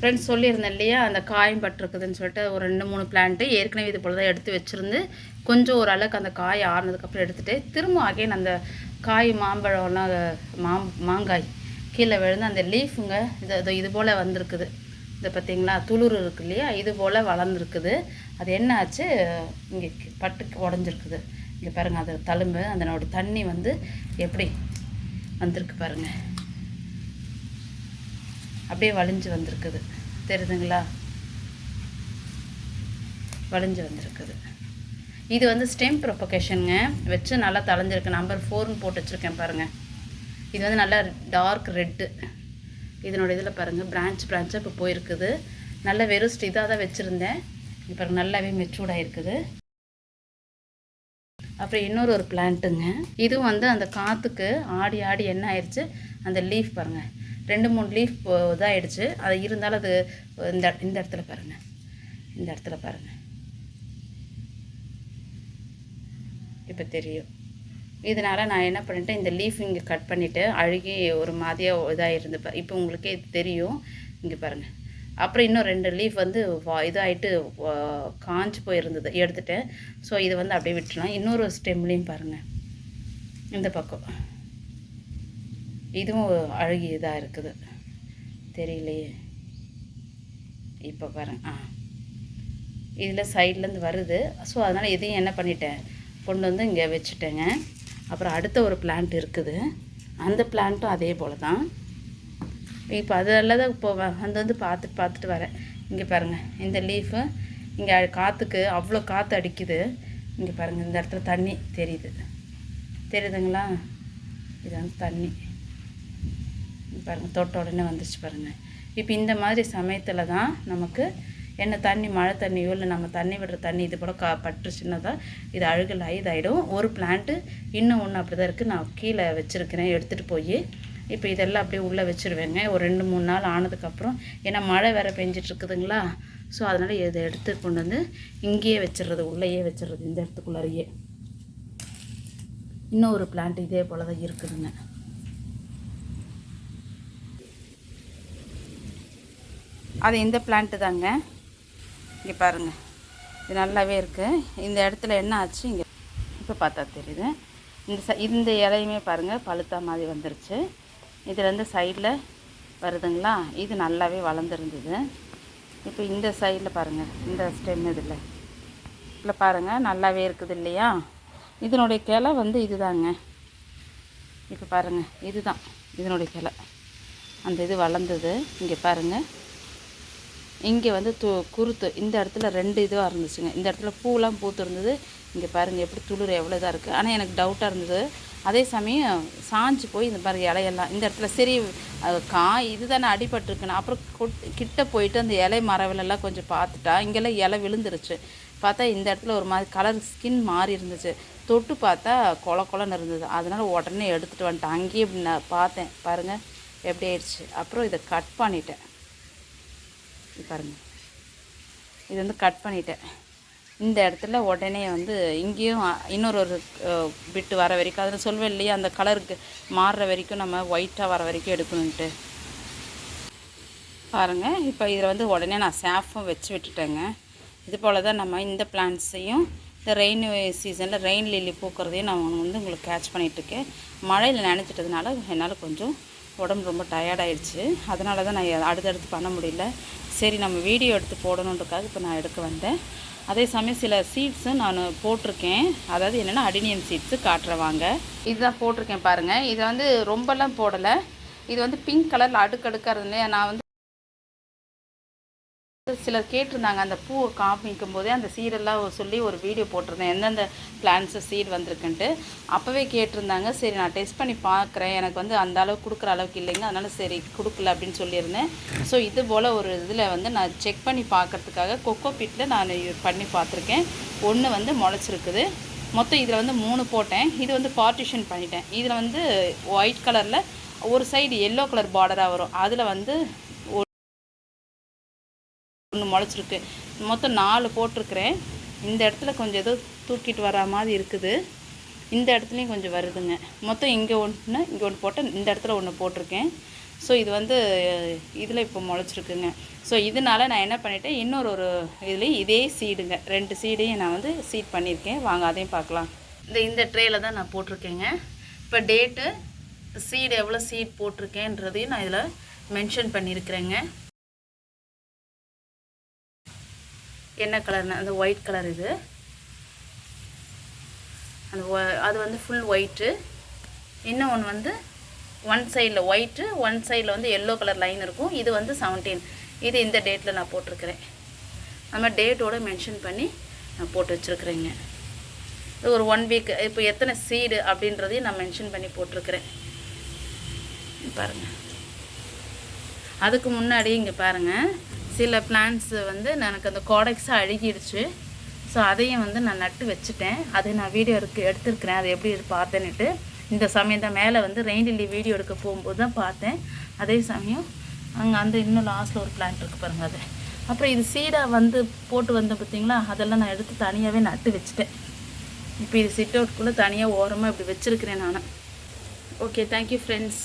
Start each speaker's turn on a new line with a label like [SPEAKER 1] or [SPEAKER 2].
[SPEAKER 1] Friends சொல்லியிருந்தேன் இல்லையா? அந்த காயம் பட்டிருக்குதுன்னு சொல்லிட்டு ஒரு ரெண்டு மூணு பிளான்ட்டு ஏற்கனவே இது போல் தான் எடுத்து வச்சுருந்து கொஞ்சம் ஓரளவுக்கு அந்த காய் ஆறுனதுக்கப்புறம் எடுத்துகிட்டு திரும்ப அகைன் அந்த காய் மாம்பழம்லாம் மாம் மாங்காய் கீழே விழுந்து அந்த லீஃபுங்க இது இது இது போல் வந்திருக்குது. இது பார்த்திங்களா? துளிர் இருக்கு இல்லையா? இது போல் வளர்ந்துருக்குது. அது என்ன ஆச்சு? இங்கே பட்டுக்கு உடஞ்சிருக்குது. இங்கே பாருங்கள் அது தழும்பு அதனோட தண்ணி வந்து எப்படி வந்திருக்கு பாருங்கள் அப்படியே வலிஞ்சு வந்திருக்குது. தெரியுதுங்களா? வலிஞ்சு வந்திருக்குது. இது வந்து ஸ்டெம் ப்ரொபகேஷனுங்க வச்சு நல்லா தளைஞ்சிருக்கு. நம்பர் ஃபோர்னு போட்டு வச்சுருக்கேன் பாருங்கள் இது வந்து நல்லா டார்க் ரெட்டு இதனோட இதில் பாருங்கள் பிரான்ச் பிரான்ச்சாக இப்போ போயிருக்குது. நல்ல வெறும் இதாக தான் வச்சுருந்தேன். இப்போ நல்லாவே மெச்சூர்டாக இருக்குது அப்புறம் இன்னொரு ஒரு பிளான்ட்டுங்க இதுவும் வந்து அந்த காற்றுக்கு ஆடி ஆடி என்ன ஆயிடுச்சு அந்த லீஃப் பாருங்கள் ரெண்டு மூணு லீஃப் இதாகிடுச்சு அது இருந்தாலும் அது இந்த இந்த இடத்துல பாருங்கள் இந்த இடத்துல பாருங்கள் இப்போ தெரியும். இதனால் நான் என்ன பண்ணிட்டேன் இந்த லீஃப் இங்கே கட் பண்ணிவிட்டு அழுகி ஒரு மாதிரியாக இதாக இருந்து இப்போ உங்களுக்கே இது தெரியும். இங்கே பாருங்கள் அப்புறம் இன்னும் ரெண்டு லீஃப் வந்து வா- இதாயிட்டு வா- காஞ்சு போயிருந்தது. எடுத்துட்டேன். ஸோ இதை வந்து அப்படியே விட்டுலாம் இன்னொரு ஸ்டெம்லேயும் பாருங்கள் இந்த பக்கம். இதுவும் அழுகி இதாக இருக்குது. தெரியலையே. இப்போ பாருங்க. ஆ. இதில் சைட்லேருந்து வருது. ஸோ அதனால் இதையும் என்ன பண்ணிட்டேன்? கொண்டு வந்து இங்கே வச்சுட்டேங்க. அப்புறம் அடுத்த ஒரு பிளான்ட் இருக்குது. அந்த பிளான்ட்டும் அதே போல் தான். இப்போ அதெல்லாம் தான் இப்போ வ- வந்து வந்து பார்த்துட்டு பார்த்துட்டு வரேன். இங்கே பாருங்கள் இந்த லீஃபு இங்கே காற்றுக்கு அவ்வளோ காற்று அடிக்குது. இங்கே பாருங்கள் இந்த இடத்துல தண்ணி தெரியுது. தெரியுதுங்களா? இது வந்து தண்ணி. பாருங்கள் தொட்ட உடனே வந்துச்சு பாருங்கள் இப்போ இந்த மாதிரி சமயத்தில் தான் நமக்கு என்ன தண்ணி மழை தண்ணியோ இல்லை நம்ம தண்ணி விடுற தண்ணி இது போல் கா பட்டுச்சுன்னா தான் இது அழுகலாகி இதாகிடும் ஒரு பிளான்ட்டு இன்னும் ஒன்று அப்படி தான் இருக்குது நான் கீழே வச்சுருக்கிறேன் எடுத்துகிட்டு போய் இப்போ இதெல்லாம் அப்படியே உள்ளே வச்சுருவேங்க. ஒரு ரெண்டு மூணு நாள் ஆனதுக்கப்புறம் ஏன்னா மழை வேறு பெஞ்சிட்ருக்குதுங்களா ஸோ அதனால் இதை எடுத்து கொண்டு வந்து இங்கேயே வச்சிடுறது உள்ளேயே வச்சிடுறது இந்த இடத்துக்குள்ளாரையே. இன்னும் ஒரு பிளான்ட் இதே போல் தான் இருக்குதுங்க. அது இந்த பிளான்ட்டு தாங்க. இங்கே பாருங்கள் இது நல்லாவே இருக்குது இந்த இடத்துல என்ன ஆச்சு? இங்கே இப்போ பார்த்தா தெரியுது. இந்த ச இந்த இலையுமே பாருங்கள் பழுத்தா மாதிரி வந்துருச்சு. இதுலேருந்து சைடில் வருதுங்களா? இது நல்லாவே வளர்ந்துருந்தது. இப்போ இந்த சைடில் பாருங்கள் இந்த ஸ்டெம் இதில் இல்லை. பாருங்கள் நல்லாவே இருக்குது இல்லையா? இதனுடைய கிளை வந்து இதுதாங்க. இப்போ பாருங்கள் இதுதான். இதனுடைய கிளை. அந்த இது வளர்ந்தது. இங்கே பாருங்கள் இங்கே வந்து து குருத்து இந்த இடத்துல ரெண்டு இதுவாக இருந்துச்சுங்க. இந்த இடத்துல பூலாம் பூத்து இருந்தது. இங்கே பாருங்கள் எப்படி துளிர் எவ்வளோ இதாக இருக்குது ஆனால் எனக்கு டவுட்டாக இருந்தது. அதே சமயம் சாஞ்சு போய் இந்த மாதிரி இலையெல்லாம் இந்த இடத்துல சரி காய் இது தானே அடிபட்டிருக்குன்னு. அப்புறம் கிட்ட போயிட்டு அந்த இலை மரவிலெல்லாம் கொஞ்சம் பார்த்துட்டா இங்கெல்லாம் இலை விழுந்துருச்சு. பார்த்தா இந்த இடத்துல ஒரு மாதிரி கலர் ஸ்கின் மாறி இருந்துச்சு. தொட்டு பார்த்தா கொல கொலன்னு இருந்தது. அதனால் உடனே எடுத்துகிட்டு வந்துட்டேன். அங்கேயே இப்படி நான் பார்த்தேன். பாருங்கள் எப்படி ஆயிடுச்சு. அப்புறம் இதை கட் பண்ணிட்டேன். பாருங்கள் இது வந்து கட் பண்ணிட்டேன். இந்த இடத்துல உடனே வந்து இங்கேயும் இன்னொரு ஒரு பிட்டு வர வரைக்கும் அதில் சொல்வேன் இல்லையா அந்த கலருக்கு மாறுற வரைக்கும் நம்ம ஒயிட்டாக வர வரைக்கும் எடுக்கணுன்ட்டு பாருங்கள் இப்போ இதில் வந்து உடனே நான் சேஃபும் வச்சு விட்டுட்டேங்க. இது போல் தான் நம்ம இந்த பிளான்ட்ஸையும் இந்த ரெயின் சீசனில் ரெயின் லில்லி பூக்கிறதையும் நான் வந்து உங்களுக்கு கேட்ச் பண்ணிகிட்ருக்கேன் மழையில் நினச்சிட்டதுனால என்னால் கொஞ்சம் உடம்பு ரொம்ப டயர்டாயிடுச்சு அதனால தான் நான் அடுத்தடுத்து பண்ண முடியல. சரி நம்ம வீடியோ எடுத்து போடணுன்றக்காக இப்போ நான் எடுக்க வந்தேன். அதே சமயம் சில சீட்ஸும் நான் போட்டிருக்கேன். அதாவது என்னென்னா அடினியன் சீட்ஸு காட்டுறவாங்க இதுதான் போட்டிருக்கேன் பாருங்கள் இதை வந்து ரொம்பலாம் போடலை. இது வந்து பிங்க் கலரில் அடுக்கடுக்காக இருந்தேன் நான் வந்து சிலர் கேட்டிருந்தாங்க அந்த பூவை காமிக்கும் போதே அந்த சீடெல்லாம் சொல்லி ஒரு வீடியோ போட்டிருந்தேன். எந்தெந்த பிளான்ஸு சீட் வந்திருக்குன்ட்டு. அப்போவே கேட்டிருந்தாங்க சரி நான் டெஸ்ட் பண்ணி பார்க்குறேன். எனக்கு வந்து அந்த அளவுக்கு கொடுக்குற அளவுக்கு இல்லைங்க அதனால் சரி கொடுக்கல அப்படின்னு சொல்லியிருந்தேன். ஸோ இது போல் ஒரு இதில் வந்து நான் செக் பண்ணி பார்க்கறதுக்காக கொக்கோ பிட்டில் நான் பண்ணி பார்த்துருக்கேன். ஒன்று வந்து முளைச்சிருக்குது. மொத்தம் இதில் வந்து மூணு போட்டேன். இது வந்து பார்ட்டிஷன் பண்ணிட்டேன். இதில் வந்து ஒயிட் கலரில் ஒரு சைடு எல்லோ கலர் பார்டராக வரும். அதில் வந்து ஒன்று முளைச்சிருக்கு. மொத்தம் நாலு போட்டிருக்கிறேன். இந்த இடத்துல கொஞ்சம் ஏதோ தூக்கிட்டு வரா மாதிரி இருக்குது. இந்த இடத்துலையும் கொஞ்சம் வருதுங்க. மொத்தம் இங்கே ஒன்று இங்கே ஒன்று போட்டால் இந்த இடத்துல ஒன்று போட்டிருக்கேன். ஸோ இது வந்து இதில் இப்போ முளைச்சிருக்குங்க. ஸோ இதனால நான் என்ன பண்ணிட்டேன் இன்னொரு ஒரு இதுலேயும் இதே சீடுங்க ரெண்டு சீடையும் நான் வந்து சீட் பண்ணியிருக்கேன். வாங்க அதையும் பார்க்கலாம். இந்த இந்த ட்ரேயில் தான் நான் போட்டிருக்கேங்க. இப்போ டேட்டு சீடு எவ்வளோ சீட் போட்டிருக்கேன்றதையும் நான் இதில் மென்ஷன் பண்ணியிருக்கிறேங்க. என்ன கலர்னா அந்த ஒயிட் கலர் இது. அந்த அது வந்து ஃபுல் ஒயிட்டு இன்னும் ஒன்று வந்து ஒன் சைடில் ஒயிட்டு ஒன் சைடில் வந்து எல்லோ கலர் லைன் இருக்கும். இது வந்து செவன்டீன் இது இந்த டேட்டில் நான் போட்டிருக்கிறேன். நம்ம டேட்டோட மென்ஷன் பண்ணி நான் போட்டு வச்சுருக்குறேங்க. இது ஒரு ஒன் வீக் இப்போ எத்தனை சீடு அப்படின்றதையும் நான் மென்ஷன் பண்ணி போட்டிருக்கிறேன். பாருங்கள் அதுக்கு முன்னாடி இங்கே பாருங்கள் சில பிளான்ஸ் வந்து எனக்கு அந்த கோடெக்ஸாக அழுகிடுச்சு. ஸோ அதையும் வந்து நான் நட்டு வச்சுட்டேன். அது நான் வீடியோ இருக்கு எடுத்துருக்கிறேன். அது எப்படி பார்த்தேன்னுட்டு. இந்த சமயம் தான் மேலே வந்து ரெயின்லி வீடியோ எடுக்க போகும்போது தான் பார்த்தேன். அதே சமயம் அங்கே அந்த இன்னும் லாஸ்ட்டில் ஒரு பிளான்ட் இருக்குது பாருங்கள் அது. அப்புறம் இது சீடாக வந்து போட்டு வந்த பார்த்தீங்களா? அதெல்லாம் நான் எடுத்து தனியாகவே நட்டு வச்சுட்டேன். இப்போ இது சிட் அவுட்குள்ளே தனியாக ஓரமாக இப்படி வச்சுருக்கிறேன் நான். Okay thank you friends